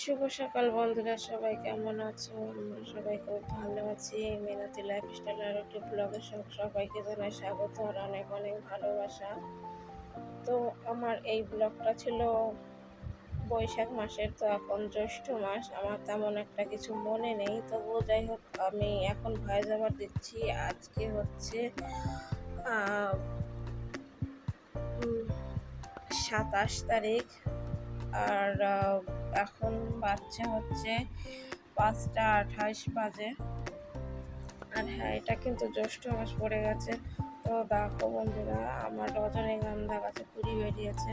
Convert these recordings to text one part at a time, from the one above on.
শুভ সকাল বন্ধুরা, সবাই কেমন আছো? আমরা সবাই খুব ভালো আছি। মেনাতি লাইফস্টাইল আর একটি ব্লগের সঙ্গে সবাইকে জানাই স্বাগত আর অনেক অনেক ভালোবাসা। তো আমার এই ব্লগটা ছিল বৈশাখ মাসের, তো এখন জ্যৈষ্ঠ মাস। আমার তেমন একটা কিছু মনে নেই। তবুও যাই হোক, আমি এখন ভয়েস ওভার দিচ্ছি। আজকে হচ্ছে সাতাশ তারিখ। আর এখন বাচ্চা হচ্ছে পাঁচটা আঠাশ বাজে। আর হ্যাঁ এটা কিন্তু জ্যৈষ্ঠ মাস পড়ে গেছে। তো দেখো বন্ধুরা, আমার রজনীগন্ধা গাছে কুড়ি বেরিয়েছে।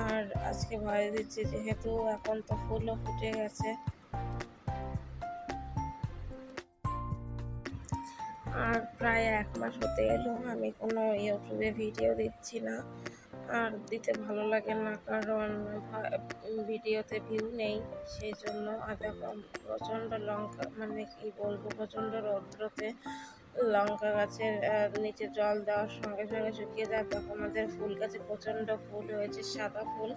আর আজকে ভয় দিচ্ছি, যেহেতু এখন তো ফুলও ফুটে গেছে। আর প্রায় এক মাস হতে এলো, আমি কোনো ইউটিউবে ভিডিও দিচ্ছি না। আর দিতে ভালো লাগে না, কারণ ভিডিওতে ভিউ নেই সেই জন্য আর দেখো প্রচণ্ড লঙ্কা মানে কি বলব, প্রচণ্ড রৌদ্রতে লঙ্কা গাছের নিচে জল দেওয়ার সঙ্গে সঙ্গে শুকিয়ে যায় তখন আমাদের ফুল গাছে প্রচণ্ড ফুল হয়েছে, সাদা ফুল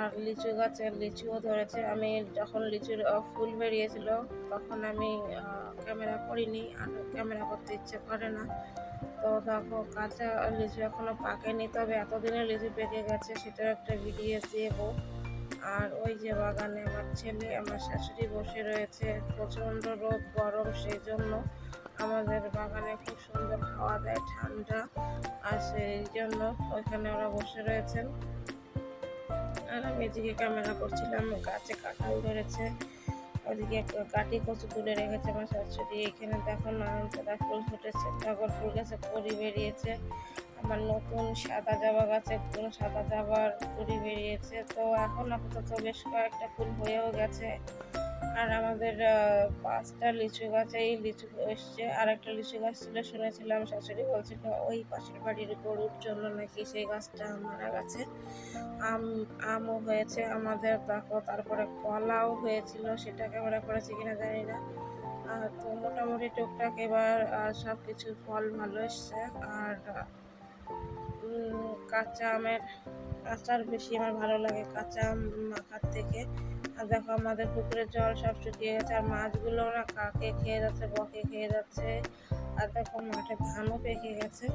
আর লিচু গাছে লিচুও ধরেছে। আমি যখন লিচুর ফুল বেরিয়েছিল, তখন আমি ক্যামেরা করিনি আর ক্যামেরা করতে ইচ্ছে করে না। তো দেখো কাঁচা লিচু এখনও পাকেনি, তবে এতদিনে লিচু পেকে গেছে সেটার একটা ভিডিও দেবো। আর ওই যে বাগানে আমার ছেলে, আমার শাশুড়ি বসে রয়েছে, প্রচণ্ড রোদ, গরম সেই জন্য আমাদের বাগানে খুব সুন্দর হাওয়া দেয়, ঠান্ডা। আর সেই জন্য ওইখানে ওরা বসে রয়েছেন। আর আমি এদিকে ক্যামেরা করছিলাম, গাছে কাঁঠাল ধরেছে। ওদিকে কাটি কচু তুলে রেখেছে আমার শাশুড়ি এখানে দেখো নানান সাদা ফুল ফুটেছে টগর ফুল গাছে পরি বেরিয়েছে। আমার নতুন সাদা জবা গাছে কোনো সাদা জবার কুড়ি বেরিয়েছে। তো এখন আপাতত বেশ কয়েকটা ফুল হয়েও গেছে। আর আমাদের পাঁচটা লিচু গাছে এই লিচু এসছে। আর একটা লিচু গাছ ছিল, শুনেছিলাম শাশুড়ি বলছিল, ওই পাশের বাড়ির গরুর জন্য নাকি সেই গাছটা মারা গেছে। আম, আমও হয়েছে আমাদের, দেখো, তারপরে কলাও হয়েছিল, সেটা ক্যামেরা করেছি কিনা জানি না। আর তো মোটামুটি টুকটাক এবার সব কিছু ফল ভালো এসছে। আর কাঁচা আমের আচার বেশি আমার ভালো লাগে, কাঁচা আম মাখার থেকে। আর দেখো আমাদের পুকুরের জল সব শুকিয়ে গেছে, আর মাছগুলো না কাকে খেয়ে যাচ্ছে, বকে খেয়ে যাচ্ছে। আর দেখো মাঠে ধানও পেকে গেছে।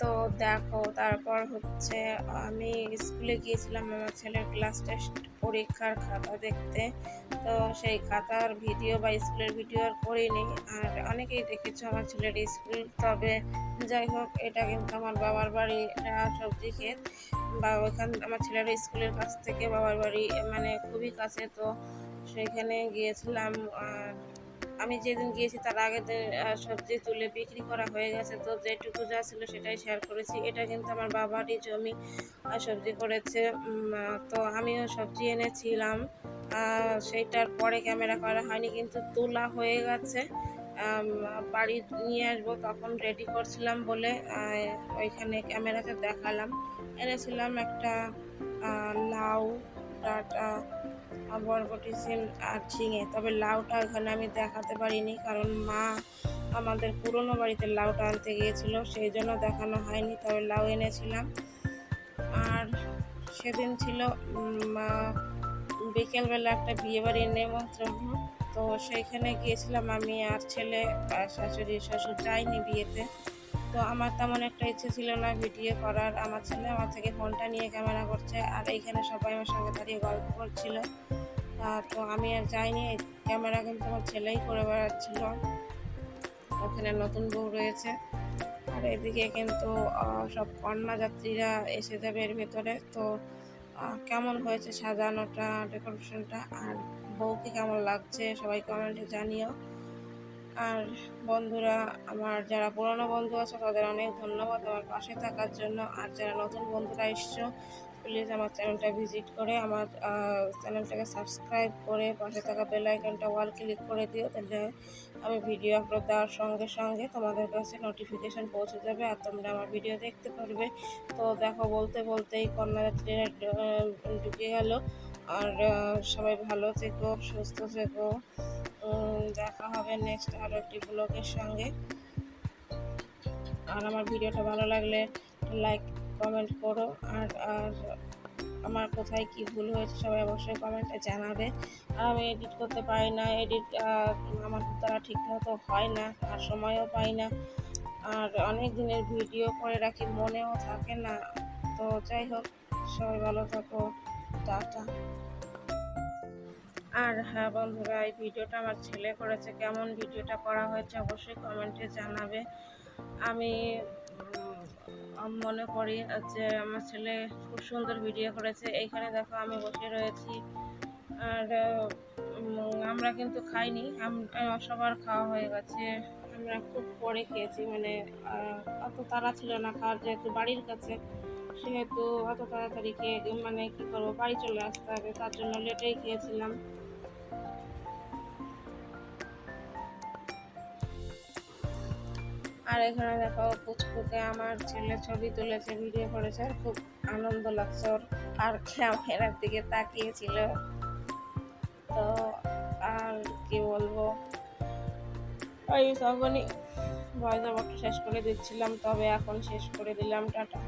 তো দেখো, তারপর হচ্ছে আমি স্কুলে গিয়েছিলাম আমার ছেলের ক্লাস টেস্ট পরীক্ষার খাতা দেখতে। তো সেই খাতার ভিডিও বা স্কুলের ভিডিও আর করিনি। আর অনেকেই দেখেছ আমার ছেলের স্কুল। তবে যাই হোক, এটা কিন্তু আমার বাবার বাড়ি সবজি ক্ষেত বা ওইখান, আমার ছেলের স্কুলের কাছ থেকে বাবার বাড়ি মানে খুবই কাছে। তো সেখানে গিয়েছিলাম, আর আমি যেদিন গিয়েছি তার আহ, সবজি তুলে বিক্রি করা হয়ে গেছে তো যেটুকু যা ছিল সেটাই শেয়ার করেছি। এটা কিন্তু আমার বাবারই জমি সবজি করেছে। তো আমিও সবজি এনেছিলাম। সেইটার পরে ক্যামেরা করা হয়নি কিন্তু তোলা হয়ে গেছে। বাড়ি নিয়ে আসব তখন রেডি করছিলাম বলে ওইখানে ক্যামেরাতে দেখালাম। এনেছিলাম একটা লাউ ডাঁটা বরবটি সিম আর ঝিঙে। তবে লাউটা এখানে আমি দেখাতে পারিনি, কারণ মা আমাদের পুরনো বাড়িতে লাউটা আনতে গিয়েছিল, সেই জন্য দেখানো হয়নি, তবে লাউ এনেছিলাম। আর সেদিন ছিল বিকেলবেলা একটা বিয়ে বাড়ির নেমন্ত্রণ, তো সেইখানে গিয়েছিলাম আমি আর ছেলে আর শাশুড়ি, শ্বশুর যাইনি বিয়েতে। তো আমার তেমন একটা ইচ্ছে ছিল না ভিডিও করার। আমার ছেলে আমার থেকে ফোনটা নিয়ে ক্যামেরা করছে আর এইখানে সবাই আমার সঙ্গে দাঁড়িয়ে গল্প করছিল। তো আমি আর যাইনি ক্যামেরা কিন্তু আমার ছেলেই করে বেড়াচ্ছিল। ওখানে নতুন বউ রয়েছে। আর এদিকে কিন্তু সব কন্যা যাত্রীরা এসে যাবে এর ভেতরে। তো কেমন হয়েছে সাজানোটা, ডেকোরেশনটা, আর বউকে কেমন লাগছে সবাই কমেন্টে জানিও। আর বন্ধুরা, আমার যারা পুরনো বন্ধু আছে, তাদের অনেক ধন্যবাদ আমার পাশে থাকার জন্য। আর যারা নতুন বন্ধুরা এসছো প্লিজ আমার চ্যানেলটা ভিজিট করে আমার চ্যানেলটাকে সাবস্ক্রাইব করে পাশে থাকা বেল আইকনটা ওয়াল ক্লিক করে দিও, তাহলে আমি ভিডিও আপলোড দেওয়ার সঙ্গে সঙ্গে তোমাদের কাছে নোটিফিকেশান পৌঁছে যাবে আর তোমরা আমার ভিডিও দেখতে পারবে। তো দেখো, বলতে বলতেই ঢু- ঢুকে গেল। আর সবাই ভালো থেকো, সুস্থ থেকো। দেখা হবে নেক্সট আরও একটি ব্লগের সঙ্গে। আর আমার ভিডিওটা ভালো লাগলে লাইক কমেন্ট করো। আর আর আমার কোথায় কি ভুল হয়েছে সবাই অবশ্যই কমেন্টে জানাবে। আর আমি এডিট করতে পারি না এডিট আমার দ্বারা ঠিকমতো হয় না, আর সময়ও পাই না। আর অনেক দিনের ভিডিও করে রাখি, মনেও থাকে না। তো যাই হোক, সবাই ভালো থাকো, টাটা। আর হ্যাঁ বন্ধুরা, এই ভিডিওটা আমার ছেলে করেছে। কেমন ভিডিওটা করা হয়েছে অবশ্যই কমেন্টে জানাবে। আমি মনে করি যে আমার ছেলে খুব সুন্দর ভিডিও করেছে। এইখানে দেখো আমি বসে রয়েছি। আর আমরা কিন্তু খাইনি। সবার খাওয়া হয়ে গেছে। আমরা খুব পরে খেয়েছি। মানে অত তাড়া ছিল না খাওয়ার, যেহেতু বাড়ির কাছে। সেহেতু অত তাড়াতাড়ি খেয়ে মানে কি করব, বাড়ি চলে আসতে হবে। তার জন্য লেটেই খেয়েছিলাম। আর এখানে দেখো পুচকুকে আমার ছেলে ছবি তুলেছে, ভিডিও করেছে, আর খুব আনন্দ লাগছে ওর। আর ক্যামেরার দিকে তাকিয়েছিল। তো আর কি বলব? ওই তখনই ভয়েস ওভারটা শেষ করে দিচ্ছিলাম, তবে এখন শেষ করে দিলাম, টাটা।